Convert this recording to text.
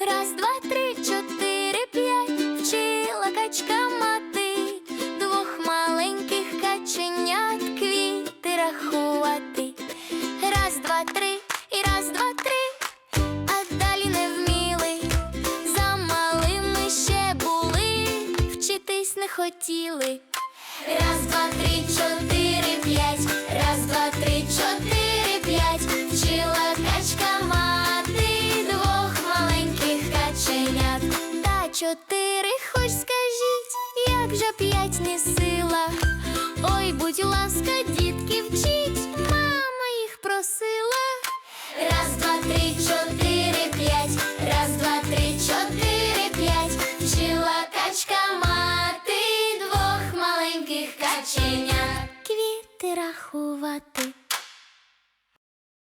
Раз, два, три, чотири, п'ять вчила качка мати, двох маленьких каченят квіти рахувати. Раз, два, три, і раз, два, три, а далі не вміли. За малими ще були, вчитись не хотіли. Раз, два, три. Чотири, хоч скажіть, як же п'ять не сила. Ой, будь ласка, дітки, вчіть, мама їх просила. Раз, два, три, чотири, п'ять, раз, два, три, чотири, п'ять. Вчила качка мати двох маленьких каченят. Квіти рахувати.